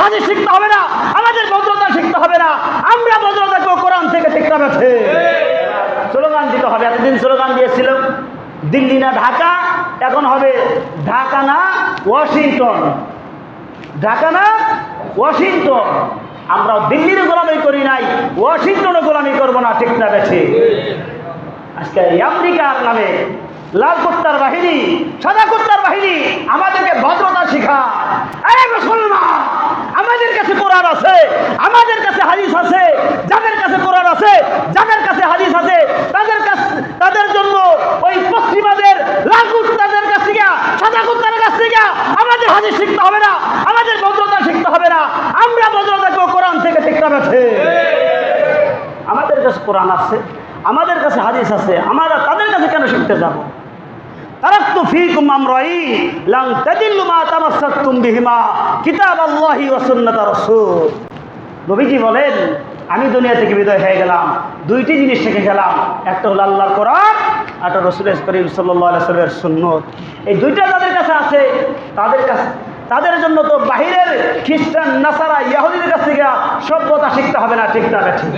হাদিস শিখতে হবে না, আমাদের ভদ্রতা শিখতে হবে না, আমরা ভদ্রতা কেউ কোরআন থেকে শিখতে পারছি স্লোগান দিতে হবে, এতদিন স্লোগান দিয়েছিল দিল্লি না ঢাকা, এখন হবে ঢাকা না ওয়াশিংটন। ঢাকা না ওয়াশিংটন। আমরা দিল্লির গোলামি করি নাই ওয়াশিংটনে গোলামি করব না, ঠিক না গেছে আজকে আমেরিকার নামে লাল কুত্তার বাহিনী, সাদা কুত্তার বাহিনী, আমাদেরকে ভদ্র হাদিস আছে, যাদের কাছে কোরআন আছে, যাদের কাছে হাদিস আছে, তাদের কাছে, তাদের জন্য ওই পশ্চিমাদের লাল কুত্তাদের কাছ থেকে সাদা কুত্তার কাছ থেকে আমাদের হাদিস শিখতে হবে না, আমাদের ভদ্রতা শিখতে হবে না, আমরা ভদ্রতা কেউ কোরআন থেকে শিখতে হবে আমাদের কাছে কোরআন আছে, আমাদের কাছে হাদিস আছে, আমরা তাদের কাছে কেন শিখতে যাব? তারাক্তু ফীকুম রাসূল। নবীজি বলেন, আমি দুনিয়া থেকে বিদায় হয়ে গেলাম। দুইটি জিনিস থেকে গেলাম। একটা হলো আল্লাহর কোরআন একটা রসুল করিম সাল্লামের সুন্নত। এই দুইটা তাদের কাছে আছে, তাদের কাছে, তাদের জন্য তো বাহিরের খ্রিস্টান, নাসারা, ইয়াহুদিদের কাছ থেকে সভ্যতা শিখতে হবে না, ঠিক না ঠিক।